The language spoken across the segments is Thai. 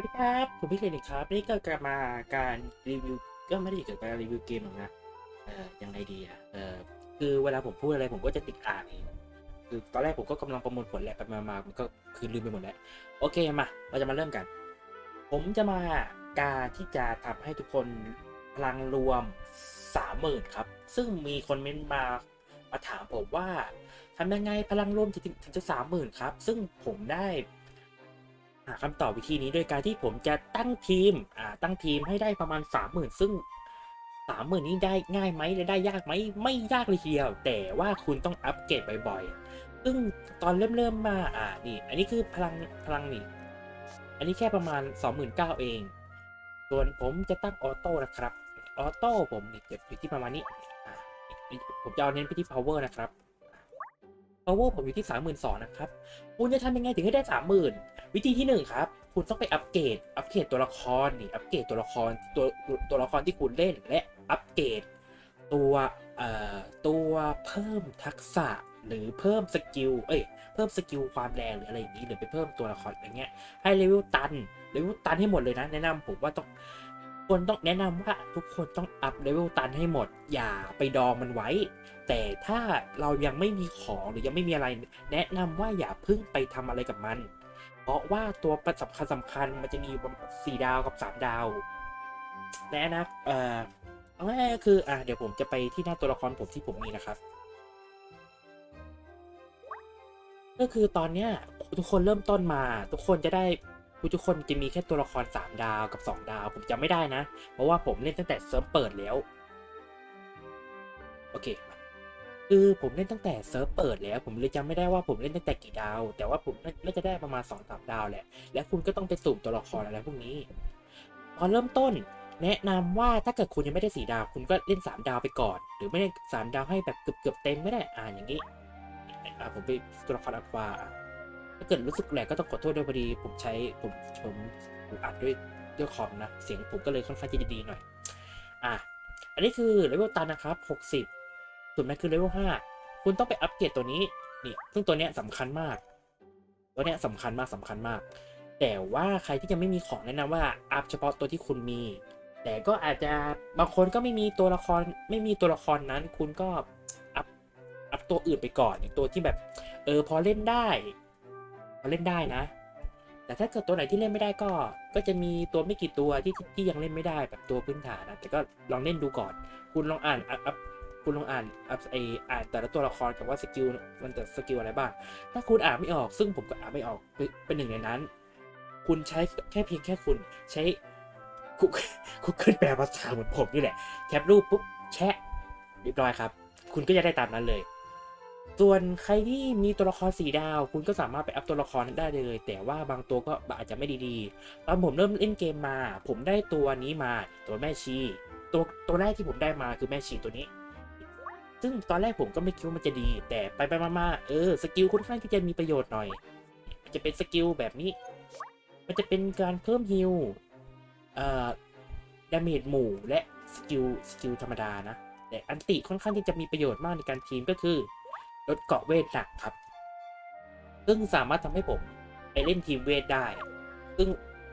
สวัสดีครับ ผมพี่เลนอีกครับ นี่ก็กลับมาการรีวิว ก็ไม่ได้เกี่ยวกับการรีวิวเกมหรอกนะ เอ่อยังไงดีอะ เออคือเวลาผมพูดอะไรผมก็จะติดอ่านเอง คือตอนแรกผมก็กำลังประมวลผลแหละไปมามามันก็คือลืมไปหมดแล้ว โอเคมา เราจะมาเริ่มกัน ผมจะมาการที่จะทำให้ทุกคนพลังรวมสามหมื่นครับ ซึ่งมีคนเม้นต์มา มาถามผมว่าทำยังไงพลังรวมถึงถึงจะสามหมื่นครับ ซึ่งผมได้ หาคำตอบวิธีนี้โดยการที่ผมจะตั้งทีมอ่าตั้งทีมให้ได้ประมาณสามหมื่นซึ่งสามหมื่นนี้ได้ง่ายไหมและได้ยากไหมไม่ยากเลยทีเดียว แต่ว่าคุณต้องอัปเกรดบ่อยๆ ซึ่งตอนเริ่มเริ่มมาอ่านี่ อันนี้คือพลังพลังนี่ อันนี้แค่ประมาณสองหมื่นเก้าเอง ส่วนผมจะตั้งออโต้นะครับออโต้ผมนี่จะอยู่ที่ประมาณนี้ผมจะเอาเน้นไปที่ power นะครับ power ผมอยู่ที่สามหมื่นสองนะครับ คุณจะทำยังไงถึงให้ได้สามหมื่น วิธีที่หนึ่งครับ คุณต้องไปอัปเกรดอัปเกรดตัวละครนี่อัปเกรดตัวละครตัวตัวละครที่คุณเล่นและอัปเกรดตัวเอ่อตัวเพิ่มทักษะหรือเพิ่มสกิลเอ้ยเพิ่มสกิลความแรงหรืออะไรอย่างนี้หรือไปเพิ่มตัวละครอะไรเงี้ยให้เลเวลตันเลเวลตันให้หมดเลยนะ แนะนำผมว่าต้องควรต้องแนะนำว่าทุกคนต้องอัพเลเวลตันให้หมด อย่าไปดองมันไว้ แต่ถ้าเรายังไม่มีของหรือยังไม่มีอะไร แนะนำว่าอย่าเพิ่งไปทำอะไรกับมัน เพราะว่าตัวประสำคัญสำคัญมันจะมีสี่ดาวกับสามดาวแนะนะเอ่อเอาง่ายๆก็คืออะเดี๋ยวผมจะไปที่หน้าตัวละครผมที่ผมมีนะครับ ก็คือตอนเนี้ยทุกคนเริ่มต้นมา ทุกคนจะได้ทุกคนจะมีแค่ตัวละครสามดาวกับสองดาว ผมจำไม่ได้นะ เพราะว่าผมเล่นตั้งแต่เซิร์ฟเปิดแล้ว โอเค คือผมเล่นตั้งแต่เซิร์ฟเปิดแล้ว ผมเลยจำไม่ได้ว่าผมเล่นตั้งแต่กี่ดาว แต่ว่าผมน่าจะได้ประมาณสองสามดาวแหละ และคุณก็ต้องไปสุ่มตัวละครอะไรพวกนี้ตอนเริ่มต้น แนะนำว่าถ้าเกิดคุณยังไม่ได้สี่ดาว คุณก็เล่นสามดาวไปก่อน หรือไม่ได้สามดาวให้แบบเกือบเกือบๆเต็มไม่ได้อ่าอย่างนี้อ่าผมไปตัวละครอัลฟาถ้าเกิดรู้สึกแหลกก็ต้องขอโทษด้วยพอดี ผมใช้ผมผมผมอัดด้วยด้วยคอมนะ เสียงผมก็เลยค่อนข้างจะดีหน่อย อะ อันนี้คือเลเวลตันนะครับหก สิบส่วนนั้นคือเลเวลห้าคุณต้องไปอัปเกรดตัวนี้นี่ซึ่งตัวเนี้ยสำคัญมาก ตัวเนี้ยสำคัญมากสำคัญมาก แต่ว่าใครที่ยังไม่มีของแนะนำว่าอัพเฉพาะตัวที่คุณมี แต่ก็อาจจะบางคนก็ไม่มีตัวละครไม่มีตัวละครนั้น คุณก็อัพอัพตัวอื่นไปก่อนอย่างตัวที่แบบ เออพอเล่นได้พอเล่นได้นะ แต่ถ้าเกิดตัวไหนที่เล่นไม่ได้ก็ ก็จะมีตัวไม่กี่ตัวที่ที่ยังเล่นไม่ได้แบบตัวพื้นฐานนะแต่ก็ลองเล่นดูก่อน คุณลองอ่านอัพอัพ คุณลองอ่านอัพไออ่านแต่ละตัวละครกับว่าสกิลมันจะสกิลอะไรบ้าง ถ้าคุณอ่านไม่ออกซึ่งผมก็อ่านไม่ออกเป็นหนึ่งในนั้น คุณใช้แค่เพียงแค่คุณใช้คุกคุกขึ้นแปลภาษาเหมือนผมนี่แหละแคปรูปปุ๊บแชะเรียบร้อยครับ คุณก็จะได้ตามนั้นเลย ส่วนใครที่มีตัวละครสีดาว คุณก็สามารถไปอัพตัวละครนั้นได้เลย แต่ว่าบางตัวก็อาจจะไม่ดีๆ ตอนผมเริ่มเล่นเกมมา ผมได้ตัวนี้มาตัวแม่ชี ตัวตัวแรกที่ผมได้มาคือแม่ชีตัวนี้ ซึ่งตอนแรกผมก็ไม่คิดว่ามันจะดี แต่ไปไปมาๆเออสกิลค่อนข้างที่จะมีประโยชน์หน่อย จะเป็นสกิลแบบนี้ มันจะเป็นการเพิ่มฮิลเอ่อดาเมจหมู่และสกิลสกิลธรรมดานะ แต่อันติค่อนข้างที่จะมีประโยชน์มากในการทีมก็คือลดเกาะเวทหนักครับ ซึ่งสามารถทำให้ผมไปเล่นทีมเวทได้ ซึ่ง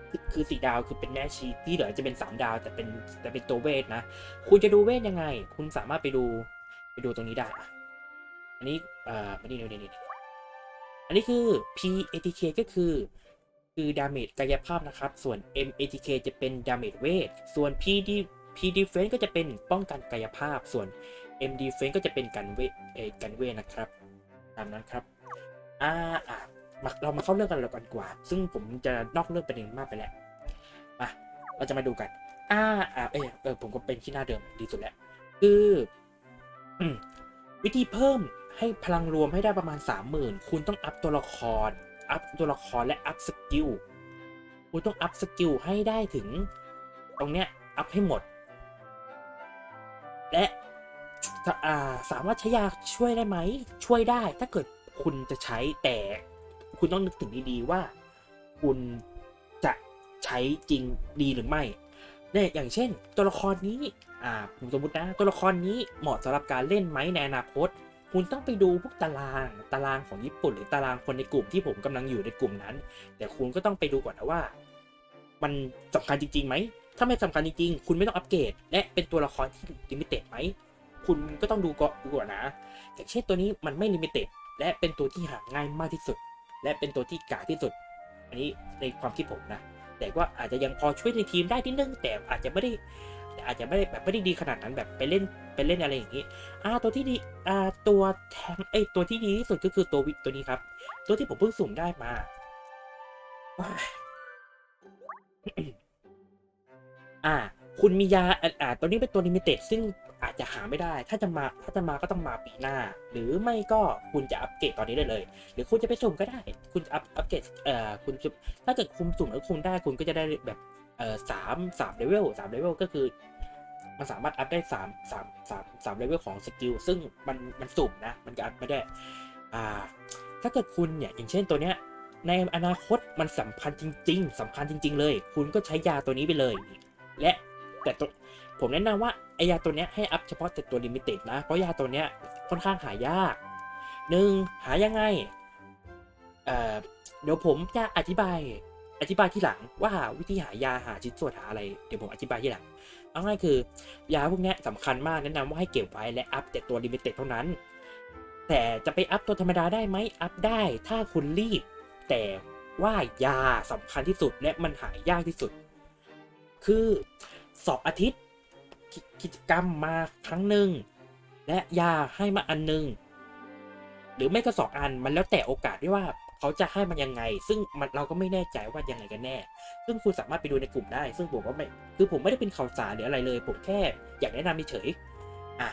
คือคือสี่ดาวคือเป็นแม่ชีที่เหลือจะเป็นสามดาวแต่เป็นแต่เป็นตัวเวทนะ คุณจะดูเวทยังไง คุณสามารถไปดู ไปดูตรงนี้ได้อะอันนี้อ่อมานี่นี่นี่นี่อันนี้คือ P ATK ก็คือ คือดาเมจกายภาพนะครับ ส่วน M ATK จะเป็นดาเมจเวท ส่วน P D P Defense ก็จะเป็นป้องกันกายภาพ ส่วน M Defense ก็จะเป็นกันเวทเอกันเวทนะครับ ตามนั้นครับ อ่าอ่าเรามาเข้าเรื่องกันเลยก่อนกว่า ซึ่งผมจะนอกเรื่องประเด็นมากไปแล้ว มา เราจะมาดูกัน อ่าอ่าเออเออผมก็เป็นที่หน้าเดิมดีสุดแล้ว คือ วิธีเพิ่มให้พลังรวมให้ได้ประมาณสามหมื่นคุณต้องอัพตัวละคร อัพตัวละครและอัพสกิล คุณต้องอัพสกิลให้ได้ถึง ตรงเนี้ยอัพให้หมด และาสามารถใช้ยาช่วยได้ไหม ช่วยได้ ถ้าเกิดคุณจะใช้แต่คุณต้องนึกถึงดีๆว่า คุณจะใช้จริงดีหรือไม่เนี่ยอย่างเช่น ตัวละครนี้ อ่าผมสมมตินะตัวละครนี้เหมาะสำหรับการเล่นไหมในอนาคต คุณต้องไปดูพวกตารางตารางของญี่ปุ่น หรือตารางคนในกลุ่มที่ผมกำลังอยู่ในกลุ่มนั้น แต่คุณก็ต้องไปดูก่อนนะว่า มันสำคัญจริงๆไหมถ้าไม่สำคัญจริงๆ คุณไม่ต้องอัปเกรด และเป็นตัวละครที่ลิมิเต็ดไหม คุณก็ต้องดูก่อนดูก่อนนะอย่างเช่นตัวนี้มันไม่ลิมิเต็ดและเป็นตัวที่หาง่ายมากที่สุด และเป็นตัวที่กาที่สุด อันนี้ในความคิดผมนะ แต่ว่าอาจจะยังพอช่วยในทีมได้นิดนึงแต่อาจจะไม่ได้ อาจจะไม่ได้แบบไม่ได้ดีขนาดนั้นแบบไปเล่นไปเล่นอะไรอย่างนี้อ่าตัวที่ดีอ่าตัวแทงไอตัวที่ดีที่สุดก็คือตัววิตัวนี้ครับ ตัวที่ผมเพิ่งสุ่มได้มาอ่า คุณมียาอ่าตัวนี้เป็นตัวลิมิเต็ดซึ่งอาจจะหาไม่ได้ ถ้าจะมาถ้าจะมาก็ต้องมาปีหน้า หรือไม่ก็คุณจะอัปเกรดตอนนี้ได้เลย หรือคุณจะไปสุ่มก็ได้ คุณอัปอัปเกรดเอ่อคุณถ้าเกิดคุณสุ่มแล้วคุณได้คุณก็จะได้แบบเอ่อสามสามเลเวลสามเลเวลก็คือ มันสามารถอัพได้สามสามสามสามเลเวลของสกิลซึ่งมันมันสุ่มนะ มันก็อัพไม่ได้ อ่า ถ้าเกิดคุณเนี่ย อย่างเช่นตัวเนี้ย ในอนาคตมันสำคัญจริง ๆสำคัญจริง ๆ เลย คุณก็ใช้ยาตัวนี้ไปเลย และแต่ตัวผมแนะนำว่าไอยาตัวเนี้ยให้อัพเฉพาะแต่ตัวลิมิเต็ดนะ เพราะยาตัวเนี้ยค่อนข้างหายากหนึ่งหายังไงเอ่อเดี๋ยวผมจะอธิบายอธิบายที่หลังว่าวิธีหายาหาชิ้นส่วนหาอะไร เดี๋ยวผมอธิบายที่หลัง เอาง่ายคือยาพวกนี้ยสำคัญมากแนะนำว่าให้เก็บไว้และอัพแต่ตัวลิมิเต็ดเท่านั้น แต่จะไปอัพตัวธรรมดาได้ไหมอัพได้ถ้าคุณรีบ แต่ว่ายาสำคัญที่สุดและมันหายากที่สุด คือสองอาทิตย์กิจกรรมมาครั้งหนึ่งและยาให้มาอันหนึงหรือไม่ก็สองอันมันแล้วแต่โอกาสที่ว่า เขาจะให้มันยังไง ซึ่งมันเราก็ไม่แน่ใจว่ายังไงกันแน่ ซึ่งคุณสามารถไปดูในกลุ่มได้ ซึ่งผมว่าไม่คือผมไม่ได้เป็นข่าวสารหรืออะไรเลย ผมแค่อยากแนะนำเฉยๆอะ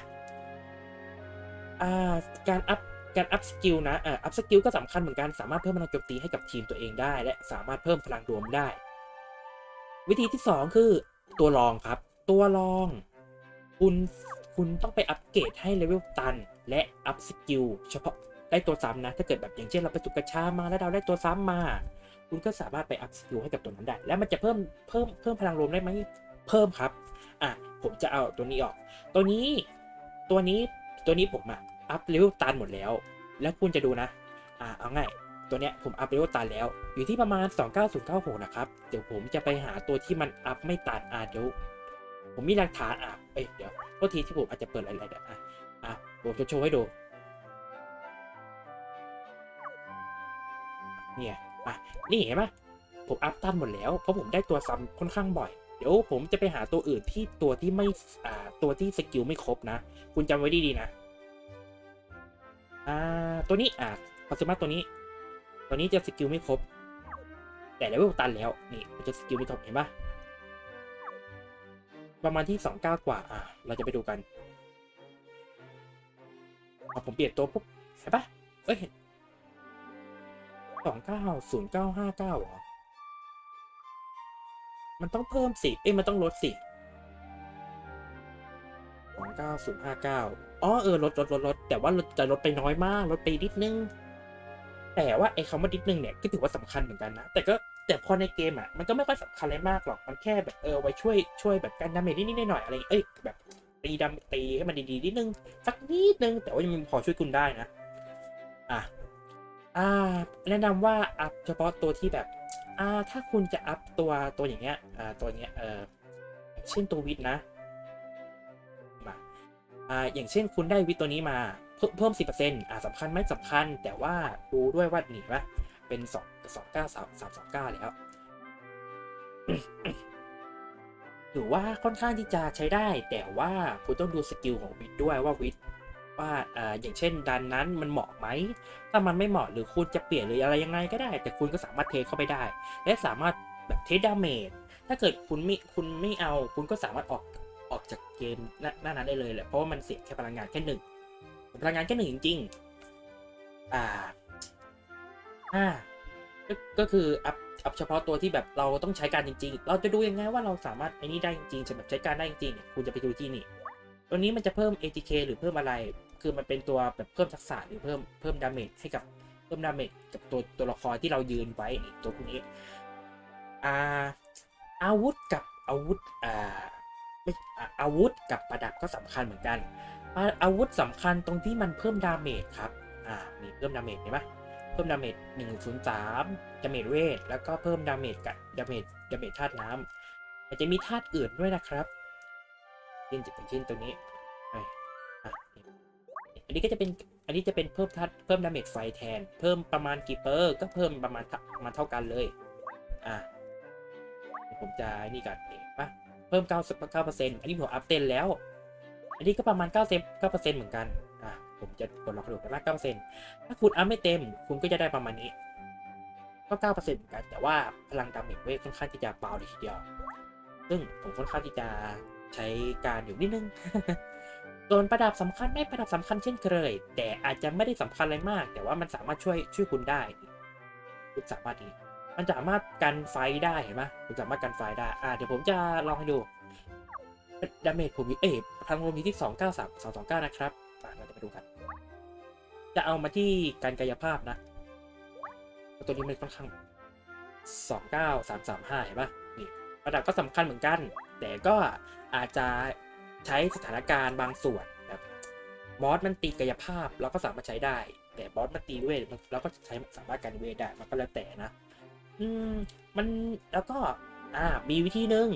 อ่าการอัพการอัพสกิลนะอ่ออัพสกิลก็สำคัญเหมือนกันสามารถเพิ่มพลังโจมตีให้กับทีมตัวเองได้ และสามารถเพิ่มพลังรวมได้ วิธีที่ 2 คือตัวรองครับ ตัวรอง คุณคุณต้องไปอัปเกรดให้เลเวลตัน และอัพสกิลเฉพาะ ได้ตัวซ้ำนะ ถ้าเกิดแบบอย่างเช่นเราไปจุกกระชามาแล้วเราได้ตัวซ้ำมา คุณก็สามารถไปอัพสกิลให้กับตัวนั้นได้ แล้วมันจะเพิ่มเพิ่มเพิ่มพลังรวมได้ไหมเพิ่มครับอะผมจะเอาตัวนี้ออก ตัวนี้ตัวนี้ตัวนี้ผมอะอัพเลเวลตันหมดแล้ว แล้วคุณจะดูนะอ่าเอาง่ายตัวเนี้ยผมอัพเลเวลตันแล้ว อยู่ที่ประมาณ 29096 นะครับ เดี๋ยวผมจะไปหาตัวที่มันอัพไม่ตันอ่าเดี๋ยวผมมีหลักฐานอะเอ้ยเดี๋ยวโทษทีที่ผมอาจจะเปิดอะไรๆอะอะผมจะโชว์ให้ดู เนี่ยอะนี่เห็นไหมผมอัพตันหมดแล้ว เพราะผมได้ตัวซ้ำค่อนข้างบ่อย เดี๋ยวผมจะไปหาตัวอื่นที่ตัวที่ไม่อ่าตัวที่สกิลไม่ครบนะ คุณจำไว้ดีๆนะ อ่า ตัวนี้อ่าคอสมาตัวนี้ ตัวนี้จะสกิลไม่ครบ แต่เลเวลตันแล้ว นี่มันจะสกิลไม่ครบเห็นปะประมาณที่สองเก้ากว่า อ่า เราจะไปดูกันพอผมเปลี่ยนตัวปุ๊บเห็นปะเอ้ย สองเก้าศูนย์เก้าห้าเก้าหรอ มันต้องเพิ่มสิ เอ้ยมันต้องลดสิสองเก้าศูนย์ห้าเก้าอ๋อเออลดลดลดลดแต่ว่าลดจะลดไปน้อยมาก ลดไปนิดนึง แต่ว่าไอ้คำว่านิดนึงเนี่ยก็ถือว่าสำคัญเหมือนกันนะ แต่ก็แต่พอในเกมอะมันก็ไม่ค่อยสำคัญอะไรมากหรอก มันแค่แบบเออไว้ช่วยช่วยแบบการดาเมจนิดๆหน่อยๆอะไร เอ้ยแบบตีดาตีให้มันดีๆนิดนึงสักนิดนึง แต่ว่ายังพอช่วยคุณได้นะ อะ อ่าแนะนำว่าอัพเฉพาะตัวที่แบบอ่าถ้าคุณจะอัพตัวตัวอย่างเงี้ยอ่าตัวเนี้ยเออเช่นตัววิทนะมาอ่าอย่างเช่นคุณได้วิทตัวนี้มาเพิ่มเพิ่มสิบเปอร์เซ็นต์อ่าสำคัญไหมสำคัญ แต่ว่าดูด้วยว่าหนีว่าเป็นสองสองเก้าสามสามสองเก้าแล้วถือว่าค่อนข้างที่จะใช้ได้ แต่ว่าคุณต้องดูสกิลของวิทด้วยว่าวิท ว่าอ่าอย่างเช่นดันนั้นมันเหมาะไหม ถ้ามันไม่เหมาะหรือคุณจะเปลี่ยนหรืออะไรยังไงก็ได้ แต่คุณก็สามารถเทเข้าไปได้ และสามารถแบบเทดาเมจถ้าเกิดคุณไม่คุณไม่เอา คุณก็สามารถออกออกจากเกมหน้าหน้านั้นได้เลยแหละเพราะว่ามันเสียแค่พลังงานแค่หนึ่งพลังงานแค่หนึ่งจริงๆอ่าอ่าก็ก็คืออัพอัพเฉพาะตัวที่แบบเราต้องใช้การจริง ๆ เราจะดูยังไงว่าเราสามารถไอ้นี่ได้จริงๆจะแบบใช้การได้จริงๆเนี่ยคุณจะไปดูที่นี่ ตัวนี้มันจะเพิ่ม ATK หรือเพิ่มอะไร คือมันเป็นตัวแบบเพิ่มทักษะหรือเพิ่มเพิ่มดาเมจให้กับเพิ่มดาเมจกับตัวตัวละครที่เรายืนไว้ตัวพวกนี้อาอาวุธกับอาวุธอ่าไม่อาอาวุธกับประดับก็สำคัญเหมือนกัน อาอาวุธสำคัญตรงที่มันเพิ่มดาเมจครับ อ่า มีเพิ่มดาเมจเห็นไหมเพิ่มดาเมจหนึ่งศูนย์สามดาเมจเวท แล้วก็เพิ่มดาเมจกับดาเมจดาเมจธาตุน้ำมันจะมีธาตุอื่นด้วยนะครับ เช่นอย่างเช่นตัวนี้อันนี้ก็จะเป็นอันนี้จะเป็นเพิ่มธาตุเพิ่มดาเมจไฟแทน เพิ่มประมาณกี่เปอร์ก็เพิ่มประมาณเท่าประมาเท่ากันเลย อะผมจะนี่ก่อนเห็นปะเพิ่ม9 9%อันนี้ผมอัพเต็นแล้ว อันนี้ก็ประมาณ9 9เหมือนกัน อะผมจะกดล็อกดูกันว่า9%ถ้าคุณอัพไม่เต็ม คุณก็จะได้ประมาณนี้ก็9%เหมือนกัน แต่ว่าพลังดาเมจเวทค่อนข้างที่จะเบาเลยทีเดียว ซึ่งผมค่อนข้างที่จะ ใช้การอยู่นิดนึง ส่วนประดับสำคัญไม่ประดับสำคัญเช่นเคย แต่อาจจะไม่ได้สำคัญอะไรมาก แต่ว่ามันสามารถช่วยช่วยคุณได้ คุณสามารถนี้มันสามารถกันไฟได้เห็นไหมคุณสามารถกันไฟได้ อ่าเดี๋ยวผมจะลองให้ดูดาเมจผมมีเอ๊ะพลังรวมมีที่ 293 229 นะครับเราจะไปดูกัน จะเอามาที่การกายภาพนะเพราะตัวนี้มันค่อนข้าง 29335 เห็นปะนี่ ประดับก็สำคัญเหมือนกัน แต่ก็อาจจะใช้สถานการณ์บางส่วนแบบบอสมันตีกายภาพเราก็สามารถใช้ได้ แต่บอสมันตีเวทเราก็ใช้สามารถกันเวทได้มันก็แล้วแต่นะ อืมมันแล้วก็อ่ามีวิธีหนึ่ง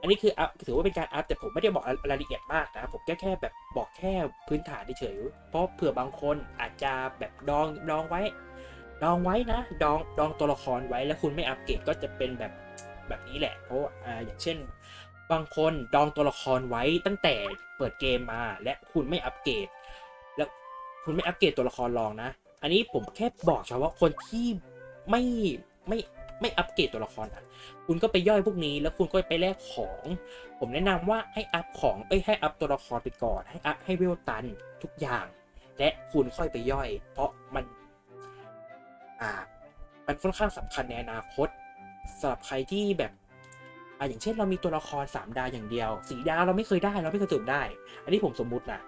อันนี้คืออัพถือว่าเป็นการอัพแต่ผมไม่ได้บอกรายละเอียดมากนะผมแค่แค่แบบบอกแค่พื้นฐานเฉยๆเพราะเผื่อบางคนอาจจะแบบดองดองไว้ ดองไว้นะ ดองดองตัวละครไว้แล้วคุณไม่อัปเกรดก็จะเป็นแบบแบบนี้แหละ เพราะอ่าอย่างเช่น บางคนดองตัวละครไว้ตั้งแต่เปิดเกมมา และคุณไม่อัปเกรด แล้วคุณไม่อัปเกรดตัวละครลองนะ อันนี้ผมแค่บอกเฉพาะคนที่ไม่ไม่ไม่อัปเกรดตัวละครอะ คุณก็ไปย่อยพวกนี้ แล้วคุณก็ไปแลกของ ผมแนะนำว่าให้อัพของเอ้ยให้อัพตัวละครไปก่อน ให้อัพให้เวลตันทุกอย่าง และคุณค่อยไปย่อย เพราะมันอ่ามันค่อนข้างสำคัญในอนาคตสำหรับใครที่แบบ อ่าอย่างเช่นเรามีตัวละครสามดาวอย่างเดียว สีดาวเราไม่เคยได้เราไม่เคยสุ่มได้ อันนี้ผมสมมุตินะ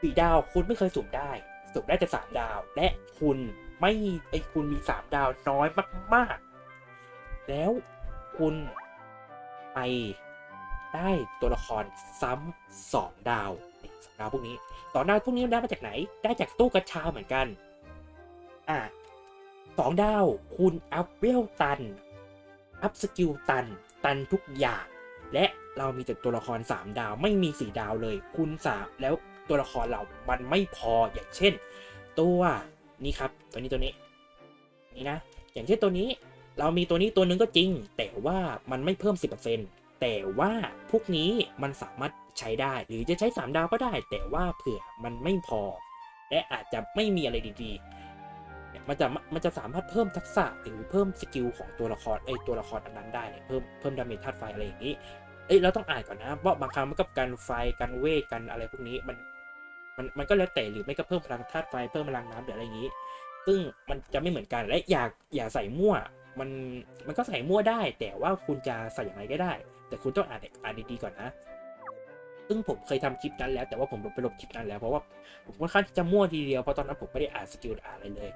สีดาวคุณไม่เคยสุ่มได้สุ่มได้แต่สามดาว และคุณไม่ไอคุณมีสามดาวน้อยมากๆ แล้วคุณไปได้ตัวละครซ้ำสองดาวสองดาวพวกนี้สองดาวพวกนี้ได้มาจากไหน ได้จากตู้กระชาเหมือนกัน อ่าสองดาว คุณอัพเวลตัน อัพสกิลตัน ตันทุกอย่าง และเรามีแต่ตัวละคร 3 ดาวไม่มี 4 ดาวเลย คุณสามแล้วตัวละครเรามันไม่พออย่างเช่น ตัวนี้ครับ ตัวนี้ตัวนี้ นี่นะ อย่างเช่นตัวนี้ เรามีตัวนี้ตัวหนึงก็จริง แต่ว่ามันไม่เพิ่ม 10%แต่ว่าพวกนี้มันสามารถใช้ได้ หรือจะใช้ 3 ดาวก็ได้ แต่ว่าเผื่อมันไม่พอ และอาจจะไม่มีอะไรดีๆ เนี่ยมันจะมันจะสามารถเพิ่มทักษะหรือเพิ่มสกิลของตัวละครไอตัวละครอันนั้นได้เนี่ยเพิ่มเพิ่มดาเมจธาตุไฟอะไรอย่างนี้เอ้ยเราต้องอ่านก่อนนะเพราะบางครั้งมันก็กันไฟกันเวทกันอะไรพวกนี้มันมันมันก็แล้วแต่หรือไม่ก็เพิ่มพลังธาตุไฟเพิ่มพลังน้ำหรืออะไรอย่างนี้ ซึ่งมันจะไม่เหมือนกันและอย่าอย่าใส่มั่วมันมันก็ใส่มั่วได้ แต่ว่าคุณจะใส่อย่างไรก็ได้ แต่คุณต้องอ่านอ่านดีๆก่อนนะซึ่งผมเคยทำคลิปนั้นแล้วแต่ว่าผมลบไปลบคลิปนั้นแล้วเพราะว่าผมค่อนข้างที่จะมั่วทีเดียวเพราะตอนนั้นผมไม่ได้อ่านสกิลอ่านอะไรเลย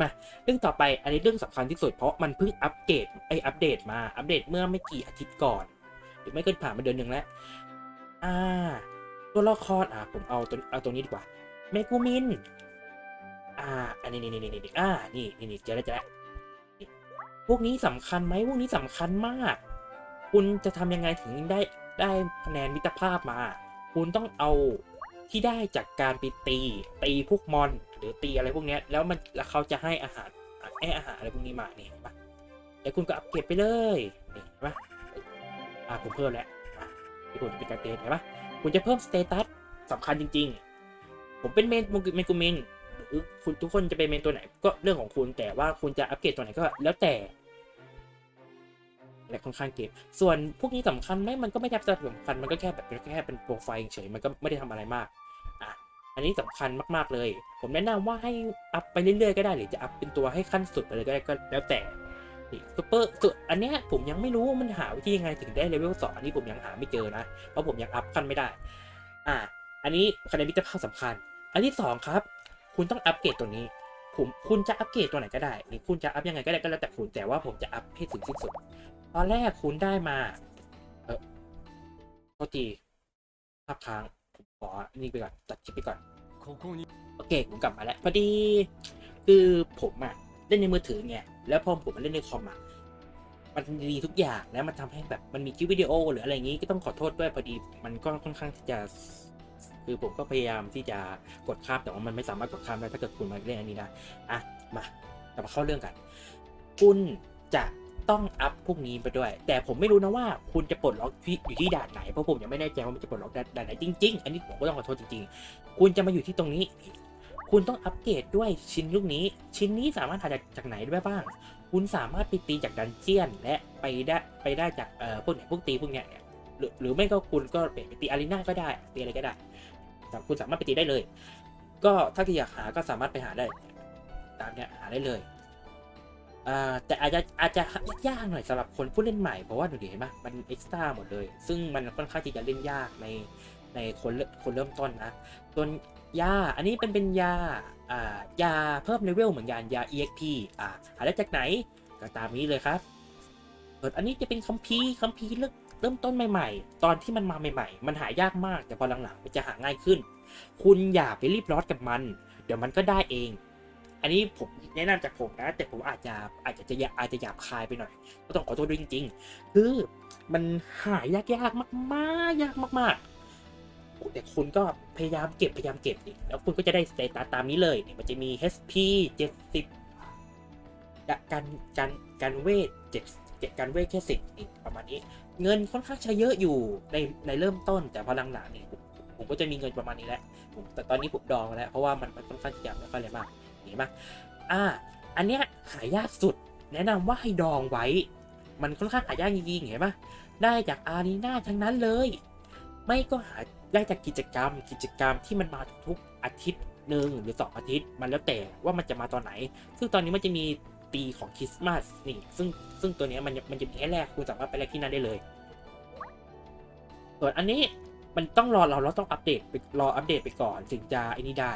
มาเรื่องต่อไปอันนี้เรื่องสำคัญที่สุดเพราะมันเพิ่งอัปเกรดไออัปเดตมาอัปเดตเมื่อไม่กี่อาทิตย์ก่อน หรือไม่ก็ผ่านมาเดือนหนึ่งแล้ว อ่า ตัวละครอ่าผมเอาตัวเอาตัวนี้ดีกว่าเมกูมินอ่าอันนี้นี่นี่นี่นี่อ่านี่นี่นี่เจอแล้วเจอแล้วพวกนี้สำคัญไหมพวกนี้สำคัญมาก คุณจะทำยังไงถึงได้ได้คะแนนมิตรภาพมา คุณต้องเอาที่ได้จากการไปตีตีพวกมอน หรือตีอะไรพวกนี้แล้วมันแล้วเขาจะให้อาหารให้อาหารอะไรพวกนี้มาเนี่ยเห็นปะแล้วคุณก็อัปเกรดไปเลยนี่เห็นปะอ่าผมเพิ่มแล้วที่ผมจะเป็นการเตะเห็นปะคุณจะเพิ่มสเตตัสสำคัญจริง ๆ ผมเป็นเมนเมนกูเมนหรือคุณทุกคนจะเป็นเมนตัวไหน ก็เรื่องของคุณแต่ว่าคุณจะอัปเกรดตัวไหนก็แล้วแต่และค่อนข้างเก็บ ส่วนพวกนี้สำคัญไหมมันก็ไม่ได้สำคัญ มันก็แค่แบบแค่เป็นโปรไฟล์เฉย มันก็ไม่ได้ทำอะไรมาก อันนี้สำคัญมากๆเลย ผมแนะนำว่าให้อัพไปเรื่อยๆก็ได้หรือจะอัพเป็นตัวให้ขั้นสุดไปเลยก็ได้ก็แล้วแต่ซูเปอร์สุดอันเนี้ยผมยังไม่รู้ว่ามันหาวิธียังไงถึงได้เลเวลสองอันนี้ผมยังหาไม่เจอนะ เพราะผมยังอัพขั้นไม่ได้ อะอันนี้คะแนนมิตรภาพสำคัญ อันที่สองครับ คุณต้องอัปเกรดตัวนี้ ผมคุณจะอัปเกรดตัวไหนก็ได้ หรือคุณจะอัพยังไงก็ได้ก็แล้วแต่คุณแต่ว่าผมจะอัพให้ถึงที่สุด ตอนแรกคุณได้มา เออโทษทีภาพค้าง ขอนี่ไปก่อนตัดคลิปไปก่อนโอเคผมกลับมาแล้วพอดีคือผมอะเล่นในมือถือไงแล้วพอผมมาเล่นในคอมอะมันดีทุกอย่างแล้วมันทำให้แบบมันมีคลิปวิดีโอ หรืออะไรอย่างนี้ก็ต้องขอโทษด้วยพอดีมันก็ค่อนข้างที่จะคือผมก็พยายามที่จะกดข้ามแต่ว่ามันไม่สามารถกดข้ามได้ถ้าเกิดคุณมาเล่นอันนี้นะอะมากลับมาเข้าเรื่องกัน คุณจะ ต้องอัพพวกนี้ไปด้วย แต่ผมไม่รู้นะว่าคุณจะปลดล็อกที่อยู่ที่ด่านไหนเพราะผมยังไม่แน่ใจว่ามันจะปลดล็อกด่านไหนจริงๆ อันนี้ผมก็ต้องขอโทษจริงๆ คุณจะมาอยู่ที่ตรงนี้ คุณต้องอัปเกรดด้วยชิ้นลูกนี้ ชิ้นนี้สามารถหาจากจากไหนได้บ้าง คุณสามารถไปตีจากดันเจียนและไปได้ไปได้จากเอ่อพวกเนี่ยพวกตีพวกเนี้ยหรือหรือไม่ก็คุณก็ไปตีอารีนาก็ได้ตีอะไรก็ได้แต่คุณสามารถไปตีได้เลย ก็ถ้าอยากหาก็สามารถไปหาได้ ตามเนี้ยหาได้เลย แต่อาจจะอาจจะยากหน่อยสำหรับคนผู้เล่นใหม่เพราะว่าดูดิเห็นปะมันเอ็กซ์ตร้าหมดเลย ซึ่งมันค่อนข้างที่จะเล่นยากในในคนเริ่มคนเริ่มต้นนะตัวยาอันนี้เป็นเป็นยาอ่ายาเพิ่มเลเวลเหมือนกันยา EXP อ่าหาได้จากไหนก็ตามนี้เลยครับส่วนอันนี้จะเป็นคัมภีร์คัมภีร์เริ่มเริ่มต้นใหม่ๆ ตอนที่มันมาใหม่ๆ มันหายากมากแต่พอหลังๆมันจะหาง่ายขึ้น คุณอย่าไปรีบร้อนกับมัน เดี๋ยวมันก็ได้เอง อันนี้ผมแนะนำจากผมนะ แต่ผมอาจจะอาจจะจะอาจจะหยาบคายไปหน่อย ก็ต้องขอโทษด้วยจริง ๆ คือมันหายากยากมากๆยากมาก ๆ แต่คุณก็พยายามเก็บพยายามเก็บดิแล้วคุณก็จะได้สเตตัสตามนี้เลยเนี่ยมันจะมี HP 70การการการเวทเจ็ดเจ็ดการเวทแค่สิบประมาณนี้ เงินค่อนข้างใช้เยอะอยู่ในในเริ่มต้นแต่พอหลังๆนี่ผมผมก็จะมีเงินประมาณนี้แหละผมแต่ตอนนี้ผมดองแล้วเพราะว่ามันมันค่อนข้างที่จะไม่ค่อยเลยมาก นไหมอ่า อันเนี้ยหายากสุด แนะนำว่าให้ดองไว้ มันค่อนข้างหายากจริงๆเห็นไหมได้จากอารีนาทั้งนั้นเลย ไม่ก็หาได้จากกิจกรรม กิจกรรมที่มันมาทุกอาทิตย์หนึ่งหรือสองอาทิตย์ มันแล้วแต่ว่ามันจะมาตอนไหน ซึ่งตอนนี้มันจะมีปีของคริสต์มาสนี่ ซึ่งซึ่งตัวเนี้ยมันมันจะมีให้แรกคุณสามารถไปแลกที่นั่นได้เลย ส่วนอันนี้มันต้องรอเราเราต้องอัปเดตไปรออัปเดตไปก่อนถึงจะไอ้นี่ได้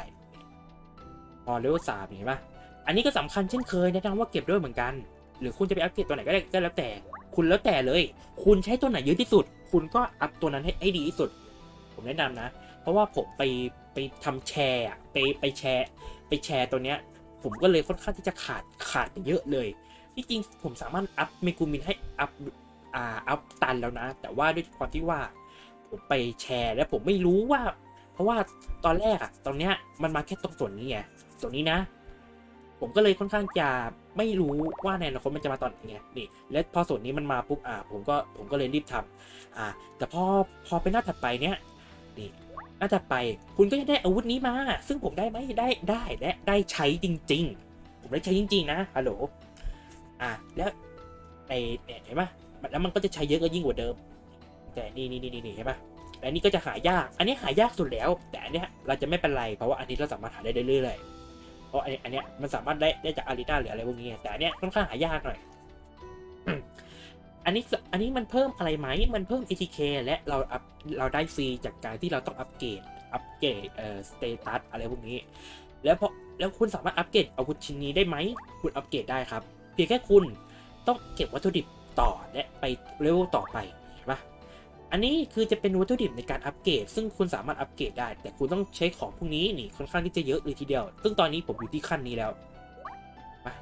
พอเลเวลสามเห็นปะอันนี้ก็สำคัญเช่นเคยแนะนำว่าเก็บด้วยเหมือนกัน หรือคุณจะไปอัปเกรดตัวไหนก็ได้ก็แล้วแต่ คุณแล้วแต่เลย คุณใช้ตัวไหนเยอะที่สุด คุณก็อัพตัวนั้นให้ใหดีที่สุด ผมแนะนำนะ เพราะว่าผมไปไปทำแชร์ไปไปแชร์ ไปแชร์ตัวเนี้ย ผมก็เลยค่อนข้างที่จะขาดขาดไปเยอะเลย ที่จริงผมสามารถอัพเมกูมินให้อัพอ่าอัพตันแล้วนะ แต่ว่าด้วยความที่ว่า ผมไปแชร์แล้วผมไม่รู้ว่า เพราะว่าตอนแรกอะตอนเนี้ยมันมาแค่ตรงส่วนนี้ไง ส่วนนี้นะ ผมก็เลยค่อนข้างจะไม่รู้ว่าในอนาคตมันจะมาตอนไหนไงนี่ และพอส่วนนี้มันมาปุ๊บอ่าผมก็ผมก็เลยรีบทำอ่า แต่พอพอเป็นหน้าถัดไปเนี้ยนี่หน้าถัดไปคุณก็จะได้อาวุธนี้มา ซึ่งผมได้ไหมได้ได้และได้ใช้จริง ๆ ผมได้ใช้จริง ๆ นะฮัลโหลอ่าแล้วไอเนี่ยเห็นปะแล้วมันก็จะใช้เยอะก็ยิ่งกว่าเดิม แต่นี่นี่นี่นี่เห็นปะแต่นนี้ก็จะหายาก อันนี้หายากสุดแล้ว แต่อันเนี้ยเราจะไม่เป็นไร เพราะว่าอันนี้เราสามารถหาได้เรื่อยๆ ราะอันนี้อันเนี้ยมันสามารถได้ได้จากอารีนาหรืออะไรพวกนี้แต่อันเนี้ยค่อนข้างหายากหน่อยอันนี้อันนี้มันเพิ่มอะไรไหมมันเพิ่ม ATK และเราอัพเราได้ฟรีจากการที่เราต้องอัปเกรดอัปเกรดเอ่อสเตตัสอะไรพวกนี้ แล้วพอแล้วคุณสามารถอัปเกรดอาวุธชิ้นนี้ได้ไหมคุณอัปเกรดได้ครับ เพียงแค่คุณต้องเก็บวัตถุดิบต่อและไปเลเวลต่อไป อันนี้คือจะเป็นวัตถุดิบในการอัปเกรด ซึ่งคุณสามารถอัปเกรดได้ แต่คุณต้องใช้ของพวกนี้นี่ค่อนข้างที่จะเยอะเลยทีเดียว ซึ่งตอนนี้ผมอยู่ที่ขั้นนี้แล้วมา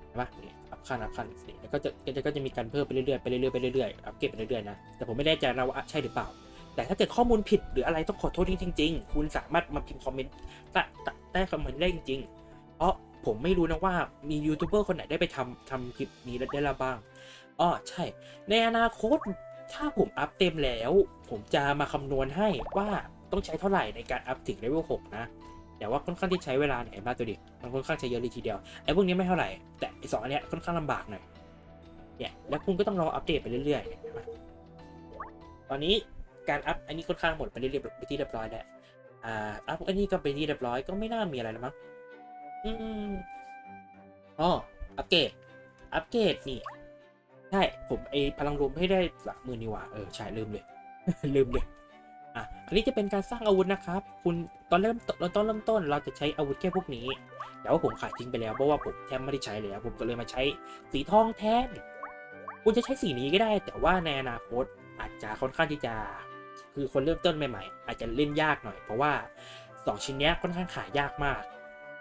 เห็นปะนี่อัพขั้นอัพขั้นนี่แล้วก็จะก็จะมีการเพิ่มไปเรื่อยๆไปเรื่อยๆไปเรื่อยๆอัปเกรดไปเรื่อยๆนะแต่ผมไม่แน่ใจนะว่าใช่หรือเปล่า แต่ถ้าเกิดข้อมูลผิดหรืออะไรต้องขอโทษจริง ๆ คุณสามารถมาพิมพ์คอมเมนต์ใต้ใต้ใต้คอมเมนต์ได้จริงๆเพราะผมไม่รู้นะว่ามียูทูบเบอร์คนไหนได้ไปทำทำคลิปนี้แล้วได้แล้วบ้างอ๋อใช่ ในอนาคต ถ้าผมอัพเต็มแล้ว ผมจะมาคำนวณให้ว่าต้องใช้เท่าไหร่ในการอัพถึงเลเวล6นะแต่ว่าค่อนข้างที่ใช้เวลาไหนบ้าตัวดิมันค่อนข้างใช้เยอะเลยทีเดียวไอ้พวกนี้ไม่เท่าไหร่แต่ไอ้สองอันเนี้ยค่อนข้างลำบากหน่อยเนี่ยแล้วคุณก็ต้องรออัปเดตไปเรื่อยๆตอนนี้การอัพอันนี้ค่อนข้างหมดไปเรียบไปที่เรียบร้อยแล้วอ่าอัพอันนี้ก็ไปที่เรียบร้อยก็ไม่น่ามีอะไรแล้วมั้งอืมอ๋ออัปเกรดอัปเกรดนี่ ใช่ ผมไอพลังรวมให้ได้หลักหมือนี่หว่าเออใช่ลืมเลย ลืมเลยอะอันนี้จะเป็นการสร้างอาวุธนะครับ คุณตอนเริ่มตอนต้นเริ่มต้นเราจะใช้อาวุธแค่พวกนี้ แต่ว่าผมขายทิ้งไปแล้วเพราะว่าผมแทบไม่ได้ใช้เลยผมก็เลยมาใช้สีทองแทนคุณจะใช้สีนี้ก็ได้ แต่ว่าในอนาคตอาจจะค่อนข้างที่จะคือคนเริ่มต้นใหม่ๆ อาจจะเล่นยากหน่อย เพราะว่าสองชิ้นนี้ค่อนข้างขายยากมาก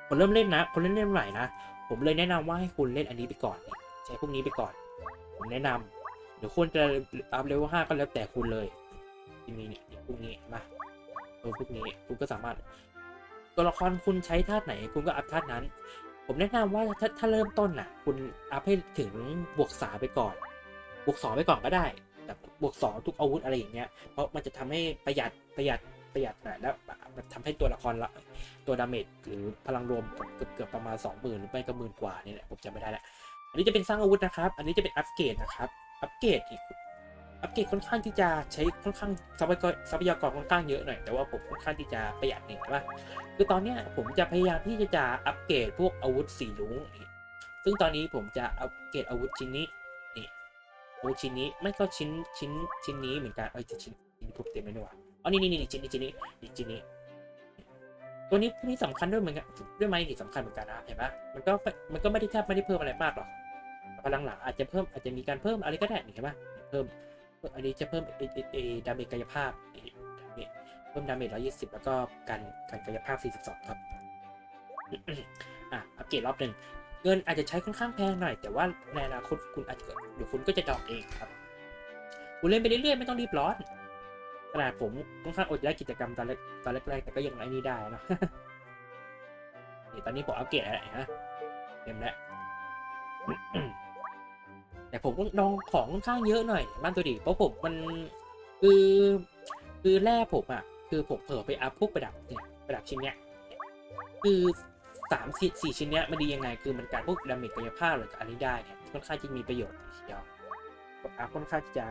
คนเริ่มเล่นนะ คนเล่นเล่นใหม่นะ ผมเลยแนะนำว่าให้คุณเล่นอันนี้ไปก่อน ใช้พวกนี้ไปก่อน ผมแนะนำเดี๋ยวคุณจะอัพเลเวลห้าก็แล้วแต่คุณเลยที่มีเนี่ยพวกนี้มาเออพวกนี้คุณก็สามารถ ตัวละครคุณใช้ธาตุไหน คุณก็อัพธาตุนั้น ผมแนะนำว่าถ้าถ้าเริ่มต้นน่ะ คุณอัพให้ถึงบวกสาไปก่อน บวกสองไปก่อนก็ได้แต่บวกสองทุกอาวุธอะไรอย่างเงี้ยเพราะมันจะทำให้ประหยัดประหยัดประหยัดนะแล้วมันทำให้ตัวละครละตัวดาเมจหรือพลังรวมเกือบเกือบประมาณสองหมื่นหรือไม่ก็หมื่นกว่านี่แหละผมจำไม่ได้แล้ว อันนี้จะเป็นสร้างอาวุธนะครับ อันนี้จะเป็นอัปเกรดนะครับ อัปเกรดอีก อัปเกรดค่อนข้างที่จะใช้ค่อนข้างทรัพยากรทรัพยากรค่อนข้างเยอะหน่อย แต่ว่าผมค่อนข้างที่จะประหยัดหนี่ว่า คือตอนเนี้ยผมจะพยายามที่จะอัปเกรดพวกอาวุธสีรุ้งซึ่งตอนนี้ผมจะอัปเกรดอาวุธชิ้นนี้ นี่อาวุธชิ้นนี้ไม่ก็ชิ้นชิ้นชิ้นนี้เหมือนกัน เอ้ยชิ้นชิ้นนี้ผมเต็มไม่ได้ว่ะอ๋อนี่นี่นี่ชิ้นนี้ชิ้นนี้นี่ชิ้นนี้ตัวนี้ตัวนี้สำคัญด้วยเหมือนกันด้วยไหมนี่สำคัญเหมือนกันนะเห็นปะมันก็มันก็ไม่ได้แทบไม่ได้เพิ่มอะไรมากหรอก พลังหลังอาจจะเพิ่มอาจจะมีการเพิ่มอะไรก็ได้นี่เห็นปะเพิ่มอันนี้จะเพิ่มเอเอเอดาเมจกายภาพนี่ดาเมจเพิ่มดาเมจ120 แล้วก็การการกายภาพ 42 ครับ อะ อัปเกรดรอบหนึ่ง เงินอาจจะใช้ค่อนข้างแพงหน่อย แต่ว่าในอนาคตคุณอาจจะเดี๋ยวคุณก็จะดอกเองครับ คุณเล่นไปเรื่อยๆ ไม่ต้องรีบร้อนขนาดผมค่อนข้างอดได้กิจกรรมตอนแรกตอนแรกๆ แต่ก็ยังไอ้นี่ได้นะนี่ตอนนี้ผมอัปเกรดแล้วนะเต็มแล้ว แต่ผมต้องลองของค่อนข้างเยอะหน่อยบ้านตัวดีเพราะผมมันคือคือแร่ผมอะคือผมเผลอไปอัพพวกประดับเนี่ยประดับชิ้นเนี้ยคือสามสี่สี่ชิ้นเนี้ยมันดียังไงคือมันการพวกดาเมจกายภาพหรืออันนี้ได้เนี่ยค่อนข้างจะมีประโยชน์เดียวผมอัพค่อนข้างจะ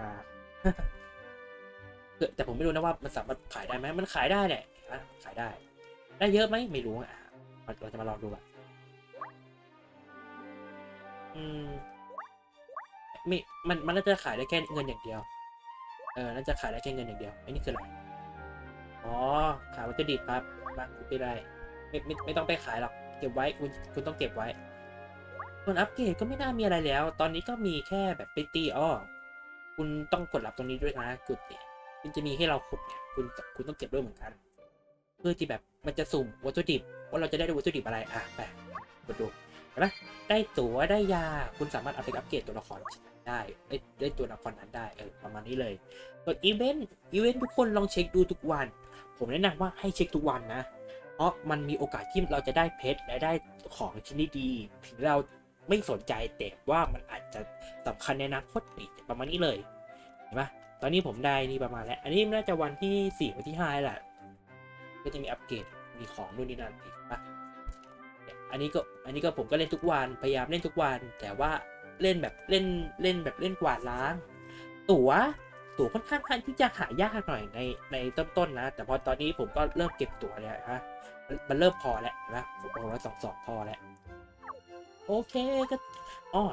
แต่ผมไม่รู้นะว่ามันสามารถขายได้ไหมมันขายได้แหละนะขายได้ ได้เยอะไหมไม่รู้อะเราจะมาลองดูอะอืม ม่มันมันน่าจะขายได้แค่เงินอย่างเดียว เออ น่าจะขายได้แค่เงินอย่างเดียวไอ้นี่คืออะไร อ๋อ ขายวัตถุดิบครับบ้านไม่ได้ไม่ไม่ไม่ต้องไปขายหรอก เก็บไว้คุณคุณต้องเก็บไว้ ส่วนอัปเกรดก็ไม่น่ามีอะไรแล้ว ตอนนี้ก็มีแค่แบบไปตีอ้อ คุณต้องกดรับตรงนี้ด้วยนะกดเนี่ยมันจะมีให้เราขุดเนี่ยคุณคุณต้องเก็บด้วยเหมือนกัน เพื่อที่แบบมันจะสุ่มวัตถุดิบว่าเราจะได้วัตถุดิบอะไร อะไปกดดู นไหมได้ตั๋วได้ยาคุณสามารถเอาไปอัปเกรดตัวละครได้ได้ได้ตัวละครนั้นได้เออประมาณนี้เลยส่วนอีเวนต์อีเวนต์ทุกคนลองเช็คดูทุกวัน ผมแนะนำว่าให้เช็คทุกวันนะ เพราะมันมีโอกาสที่เราจะได้เพชรและได้ของชิ้นดีถึงเราไม่สนใจแต่ว่ามันอาจจะสำคัญในอนาคตอีกประมาณนี้เลยเห็นปะตอนนี้ผมได้นี่ประมาณแล้ว อันนี้น่าจะวันที่สี่วันที่ห้าแหละก็จะมีอัปเกรดมีของนู่นนี่นั่นอีก อันนี้ก็อันนี้ก็ผมก็เล่นทุกวันพยายามเล่นทุกวัน แต่ว่าเล่นแบบเล่นเล่นแบบเล่นกวาดล้าง ตั๋วตั๋วค่อนข้างที่จะหายากหน่อยในในต้นๆนะ แต่พอตอนนี้ผมก็เริ่มเก็บตั๋วแล้วฮะมันเริ่มพอแล้วนะผมบอกว่าสองสองพอแล้วโอเคก็อ้อ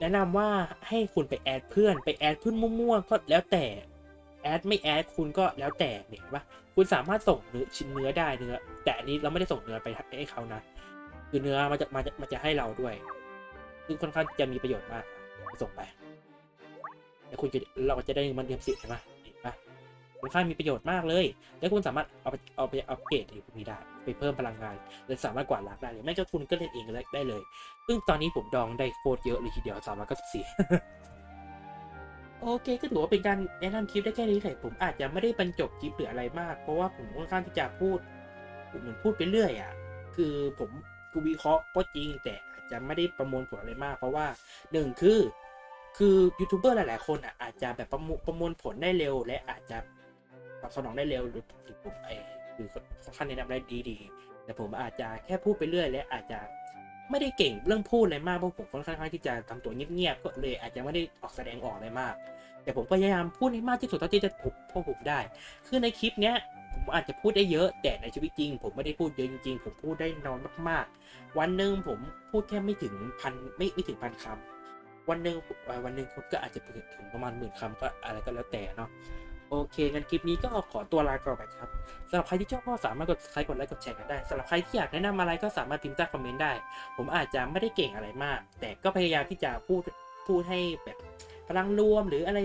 แนะนำว่าให้คุณไปแอดเพื่อน ไปแอดเพื่อนมั่วๆก็แล้วแต่แอดไม่แอดคุณก็แล้วแต่เนี่ยเห็นปะคุณสามารถส่งเนื้อชิ้นเนื้อได้เนื้อ แต่อันนี้เราไม่ได้ส่งเนื้อไปให้เขานะ คือเนื้อมันจะมันจะมันจะให้เราด้วย ซึ่งค่อนข้างจะมีประโยชน์มาก ส่งไปแล้วคุณจะเราก็จะได้มันเทียมสิบใช่ไหมเห็นปะค่อนข้างมีประโยชน์มากเลย แล้วคุณสามารถเอาไปเอาไปอัปเกรดที่พวกนี้ได้ ไปเพิ่มพลังงาน และสามารถกวาดล้างได้เลยไม่ก็คุณก็เล่นเองได้เลย ซึ่งตอนนี้ผมดองได้โคตรเยอะเลยทีเดียวสามร้อยเก้าสิบสี่โอเคก็ถือว่าเป็นการแนะนำคลิปได้แค่นี้แหละผมอาจจะไม่ได้บรรจบคลิปหรืออะไรมาก เพราะว่าผมค่อนข้างที่จะพูด เหมือนพูดไปเรื่อยอะ คือผมกูวิเคราะห์ก็จริง แต่อาจจะไม่ได้ประมวลผลอะไรมาก เพราะว่าหนึ่งคือ คือยูทูบเบอร์หลาย ๆ คนอะอาจจะแบบประมวลประมวลผลได้เร็ว และอาจจะตอบสนองได้เร็วหรือผมไอคือค่อนข้างแนะนำได้ดีๆ แต่ผมอาจจะแค่พูดไปเรื่อย และอาจจะไม่ได้เก่งเรื่องพูดอะไรมากเพราะผมค่อนข้างที่จะทำตัวเงียบๆก็เลย อาจจะไม่ได้ออกแสดงออกอะไรมาก แต่ผมพยายามพูดให้มากที่สุดเท่าที่จะผมพอผมได้ คือในคลิปเนี้ย ผมอาจจะพูดได้เยอะ แต่ในชีวิตจริง ผมไม่ได้พูดเยอะจริงๆผมพูดได้น้อยมากๆ วันหนึ่งผมพูดแค่ไม่ถึงพันไม่ไม่ถึงพันคำวันหนึ่งวันหนึ่งผมก็อาจจะถึงประมาณหมื่นคำก็อะไรก็แล้วแต่เนาะโอเคงั้นคลิปนี้ก็ขอตัวลาก่อนไปครับสำหรับใครที่ชอบก็สามารถกดไลค์กดไลค์กดแชร์กันได้สำหรับใครที่อยากแนะนำอะไรก็สามารถพิมพ์ใต้คอมเมนต์ได้ ผมอาจจะไม่ได้เก่งอะไรมาก แต่ก็พยายามที่จะพูดพูดให้แบบพลังรวมหรืออะไร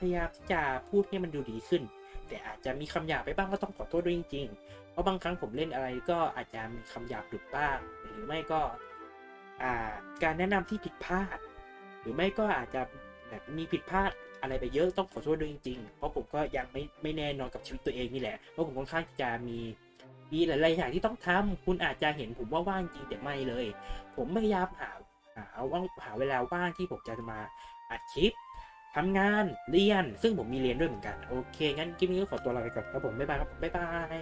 พยายามที่จะพูดให้มันดูดีขึ้น แต่อาจจะมีคำหยาบไปบ้างก็ต้องขอโทษด้วยจริงๆ เพราะบางครั้งผมเล่นอะไรก็อาจจะมีคำหยาบหลุดบ้าง หรือไม่ก็การแนะนำที่ผิดพลาด หรือไม่ก็อาจจะแบบมีผิดพลาดอะไรไปเยอะต้องขอโทษด้วยจริงๆ เพราะผมก็ยังไม่ไม่แน่นอนกับชีวิตตัวเองนี่แหละ เพราะผมค่อนข้างจะมีมีหลายๆอย่างที่ต้องทำคุณอาจจะเห็นผมว่าว่างจริงแต่ไม่เลย ผมพยายามหาหาว่างหาเวลาว่างที่ผมจะมาอัดคลิป ทำงานเรียน ซึ่งผมมีเรียนด้วยเหมือนกัน โอเค งั้นคลิปนี้ก็ขอตัวลาไปก่อนครับผม บ๊ายบายครับ บ๊ายบาย